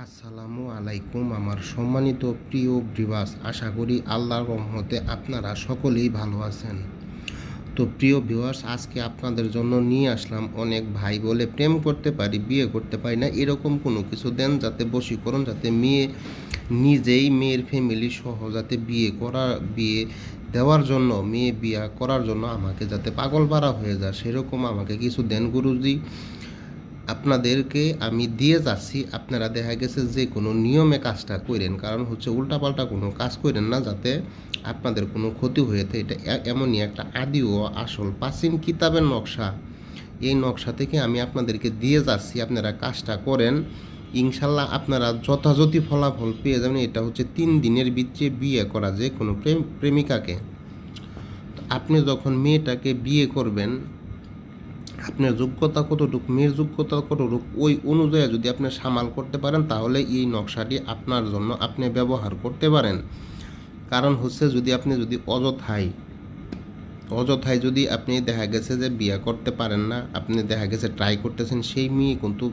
আসসালামু আলাইকুম, আমার সম্মানিত প্রিয় ব্রিবাস আশা করি আল্লাহর রহমতে আপনারা সকলেই ভালো আছেন। তো প্রিয় ভিউয়ার্স, আজকে আপনাদের জন্য নিয়ে আসলাম অনেক ভাই বলে প্রেম করতে পারি, বিয়ে করতে পারি না, এরকম কোনো কিছু দেন যাতে বশীকরণ, যাতে মেয়ে নিজেই মেয়ের ফ্যামিলি সহ যাতে বিয়ে করা, বিয়ে দেওয়ার জন্য, মেয়ে বিয়ে করার জন্য আমাকে যাতে পাগল পাড়া হয়ে যায়, সেরকম আমাকে কিছু দেন গুরুজি। আপনাদেরকে আমি দিয়ে যাচ্ছি, আপনারা দেখা গেছে যে কোনো নিয়মে কাজটা করেন, কারণ হচ্ছে উল্টাপাল্টা কোনো কাজ করেন না যাতে আপনাদের কোনো ক্ষতি হয়ে থাকে। এটা এমনই একটা আদি ও আসল প্রাচীন কিতাবের নকশা। এই নকশা থেকে আমি আপনাদেরকে দিয়ে যাচ্ছি, আপনারা কাজটা করেন। ইনশাল্লাহ আপনারা যথাযথ ফলাফল পেয়ে যাবেন। এটা হচ্ছে তিন দিনের ভিতরে বিয়ে করা যে কোনো প্রেম, প্রেমিকাকে। আপনি যখন মেয়েটাকে বিয়ে করবেন আপনার যোগ্যতা কতটুকু, মেয়ের যোগ্যতা কতটুকু, ওই অনুযায়ী যদি আপনি সামাল করতে পারেন, তাহলে এই নকশাটি আপনার জন্য আপনি ব্যবহার করতে পারেন। কারণ হচ্ছে যদি আপনি যদি অযথায় অযথায় যদি আপনি দেখা গেছে যে বিয়ে করতে পারেন না, আপনি দেখা গেছে ট্রাই করতেছেন, সেই মেয়ে কিন্তু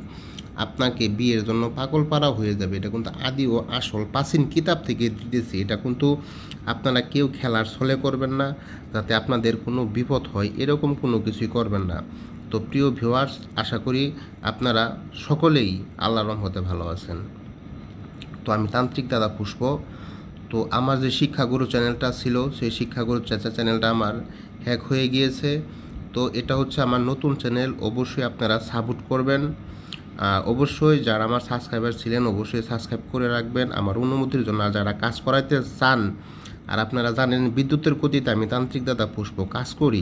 আপনাকে বিয়ের জন্য পাগল পাড়া হয়ে যাবে। এটা কিন্তু আদি ও আসল প্রাচীন কিতাব থেকে দিতেছি। এটা কিন্তু আপনারা কেউ খেলার ছলে করবেন না, যাতে আপনাদের কোনো বিপদ হয়, এরকম কোনো কিছুই করবেন না। তো প্রিয় ভিউয়ার্স আশা করি আপনারা সকলেই আল্লাহ রহমতে ভালো আছেন। তো আমি তান্ত্রিক দাদা পুষ্প। তো আমার যে শিক্ষাগুরু চ্যানেলটা ছিল, সেই শিক্ষাগুরু চাচা চ্যানেলটা আমার হ্যাক হয়ে গিয়েছে। তো এটা হচ্ছে আমার নতুন চ্যানেল, অবশ্যই আপনারা সাপোর্ট করবেন। অবশ্যই যারা আমার সাবস্ক্রাইবার ছিলেন, অবশ্যই সাবস্ক্রাইব করে রাখবেন। আমার অনুমতির জন্য যারা কাজ করাইতে চান, আর আপনারা জানেন বিদ্যুতের গতিতে আমি তান্ত্রিক দাদা পুষ্প কাজ করি।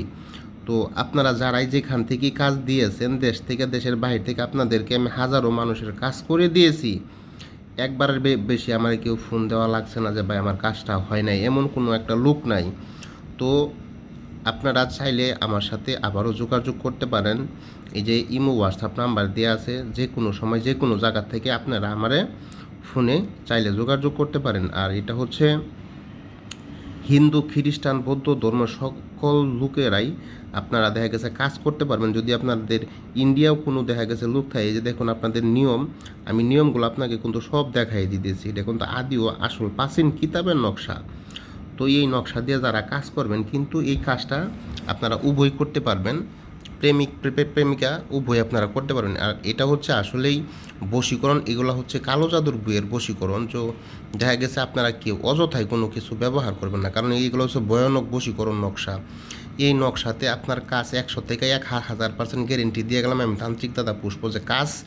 তো আপনারা যারাই যেখান থেকে কাজ দিয়েছেন দেশ থেকে, দেশের বাইরে থেকে, আপনাদেরকে আমি হাজারো মানুষের কাজ করে দিয়েছি। একবারের বেশি আমার কেউ ফোন দেওয়া লাগছে না যে, ভাই, আমার কাজটা হয় নাই। এমন কোনো একটা লোক নাই। তো আপনারা চাইলে আমার সাথে আবারও যোগাযোগ করতে পারেন। এই যে ইমো হোয়াটসঅ্যাপ নাম্বার দেওয়া আছে, যে কোনো সময়, যে কোনো জায়গা থেকে আপনারা আমারে ফোনে চাইলে যোগাযোগ করতে পারেন। আর এটা হচ্ছে হিন্দু, খ্রিস্টান, বৌদ্ধ, ধর্ম সকল লোকেরাই আপনারা দেখা গেছে কাজ করতে পারবেন। যদি আপনাদের ইন্ডিয়াও কোনো দেখা গেছে লোক থাকে যে দেখুন আপনাদের নিয়ম, আমি নিয়মগুলো আপনাকে কিন্তু সব দেখাই দিতেছি। এটা কিন্তু আদিও আসল প্রাচীন কিতাবের নকশা। তো এই নকশা দিয়ে যারা কাজ করবেন, কিন্তু এই কাজটা আপনারা উভয় করতে পারবেন। প্রেমিক, প্রে- প্রে- প্রেমিকা উভয় আপনারা করতে পারবেন। আর এটা হচ্ছে আসলেই বশীকরণ, এগুলো হচ্ছে কালো জাদুর বইয়ের বশীকরণ। তো দেখা গেছে আপনারা কেউ অযথায় কোনো কিছু ব্যবহার করবেন না, কারণ এইগুলো হচ্ছে ভয়ানক বশীকরণ নকশা। এই নকশাতে আপনার কাজ একশো থেকে এক হাজার পার্সেন্ট গ্যারেন্টি দিয়ে গেলাম আমি তান্ত্রিক দাদা পুষ্প যে কাজ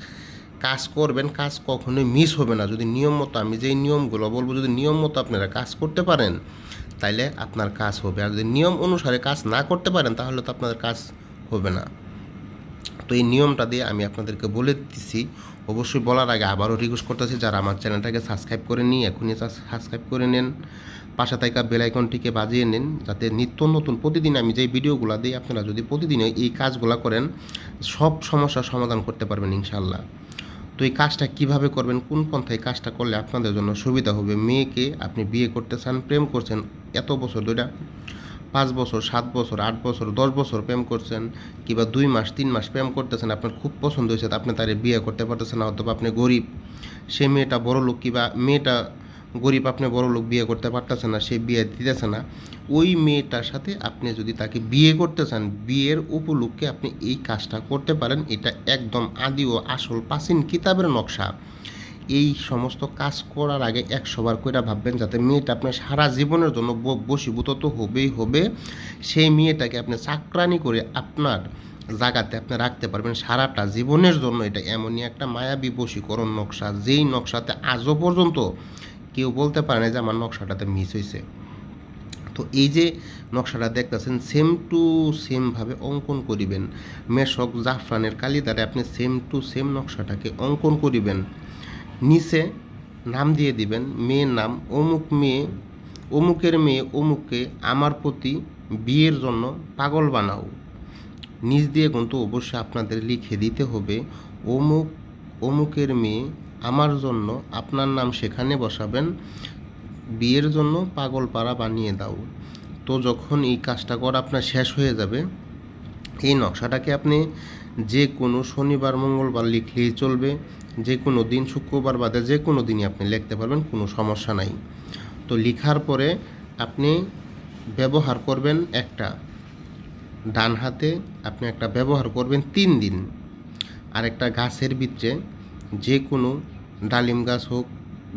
কাজ করবেন, কাজ কখনোই মিস হবে না। যদি নিয়ম মতো আমি যেই নিয়মগুলো বলব, যদি নিয়ম মতো আপনারা কাজ করতে পারেন, তাইলে আপনার কাজ হবে। আর যদি নিয়ম অনুসারে কাজ না করতে পারেন, তাহলে তো আপনাদের কাজ হবে না। তো এই নিয়মটা দিয়ে আমি আপনাদেরকে বলে দিচ্ছি অবশ্যই বলার আগে আবারও রিকোয়েস্ট করতেছি, যারা আমার চ্যানেলটাকে সাবস্ক্রাইব করে নিই এখনই সাবস্ক্রাইব করে নেন। পাশে থাকা বেল আইকনটিকে বাজিয়ে নিন, যাতে নিত্য নতুন প্রতিদিন আমি যেই ভিডিওগুলো দিই, আপনারা যদি প্রতিদিন এই কাজগুলো করেন, সব সমস্যার সমাধান করতে পারবেন ইনশাল্লাহ তো এই কাজটা কীভাবে করবেন, কোন পন্থায় কাজটা করলে আপনাদের জন্য সুবিধা হবে? মেয়েকে আপনি বিয়ে করতে চান, প্রেম করছেন, এত বছর ধরে পাঁচ বছর, সাত বছর, আট বছর, দশ বছর প্রেম করছেন কিংবা দুই মাস, তিন মাস প্রেম করতেছেন, আপনার খুব পছন্দ হয়েছে আপনি তারে বিয়ে করতে পারতেছেন না, অথবা আপনি গরিব। সে মেয়েটা বড় লোক কিংবা মেয়েটা গরিব, আপনি বড় লোক বিয়ে করতে পারতেছেন না, সে বিয়ে দিতেছে না। ওই মেয়েটার সাথে আপনি যদি তাকে বিয়ে করতে চান, বিয়ের উপলক্ষে আপনি এই কাজটা করতে পারেন, এটা একদম আদি ও আসল প্রাচীন কিতাবের নকশা। এই সমস্ত কাজ করার আগে একশোবার কইরা ভাববেন যাতে মেয়েটা আপনার সারা জীবনের জন্য ব- বশীভূত তো হবেই হবে। সেই মেয়েটাকে আপনি চাকরানি করে আপনার জায়গাতে আপনি রাখতে পারবেন সারাটা জীবনের জন্য। এটা এমনই একটা মায়াবী বশীকরণ নকশা, যেই নকশাতে আজও পর্যন্ত কেউ বলতে পারে না যে আমার নকশাটাতে মিস হয়েছে তো এই যে নকশাটা দেখতেছেন সেম টু সেমভাবে অঙ্কন করিবেন। মেশক জাফরানের কালি দ্বারা আপনি সেম টু সেম নকশাটাকে অঙ্কন করিবেন। নিচে নাম দিয়ে দিবেন, মেয়ের নাম। অমুক মেয়ে, অমুকের মেয়ে, অমুককে আমার প্রতি বিয়ের জন্য পাগল বানাও। নিজ দিয়ে কিন্তু অবশ্যই আপনাদের লিখে দিতে হবে, অমুক, অমুকের মেয়ে আমার জন্য আপনার নাম সেখানে বসাবেন, বিয়ের জন্য পাগল পাড়া বানিয়ে দাও। তো যখন এই কাজটা করা আপনার শেষ হয়ে যাবে, এই নকশাটাকে আপনি যে কোনো শনিবার, মঙ্গলবার লিখলেই চলবে। যে কোনো দিন শুক্রবার বাদে যে কোনো দিনই আপনি লিখতে পারবেন, কোনো সমস্যা নাই। তো লিখার পরে আপনি ব্যবহার করবেন একটা, ডান হাতে আপনি একটা ব্যবহার করবেন তিন দিন। আর একটা গাছের ভিতরে যে কোনো ডালিম গাছ হোক,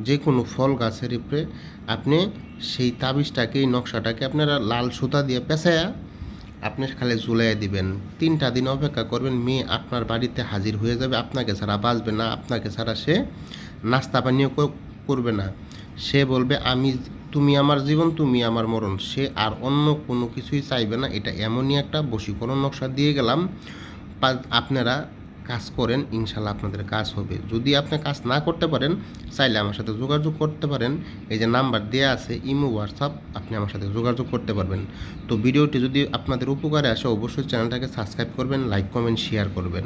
যে কোনো ফল গাছের উপরে আপনি সেই তাবিজটাকে, এই নকশাটাকে আপনারা লাল সুতা দিয়ে পেঁচায়া আপনি খালি জুলাইয়ে দিবেন। তিনটা দিন অপেক্ষা করবেন, মেয়ে আপনার বাড়িতে হাজির হয়ে যাবে। আপনাকে ছাড়া বাঁচবে না, আপনাকে ছাড়া সে নাস্তা পানীয় করবে না। সে বলবে, আমি, তুমি আমার জীবন, তুমি আমার মরণ। সে আর অন্য কোনো কিছুই চাইবে না। এটা এমনই একটা বশীকরণ নকশা দিয়ে গেলাম। আপনারা কাজ করেন, ইনশাল্লাহ আপনাদের কাজ হবে। যদি আপনি কাজ না করতে পারেন, চাইলে আমার সাথে যোগাযোগ করতে পারেন। এই যে নাম্বার দেওয়া আছে, ইমো, হোয়াটসঅ্যাপ, আপনি আমার সাথে যোগাযোগ করতে পারবেন। তো ভিডিওটি যদি আপনাদের উপকারে আসে, অবশ্যই চ্যানেলটাকে সাবস্ক্রাইব করবেন, লাইক, কমেন্ট, শেয়ার করবেন।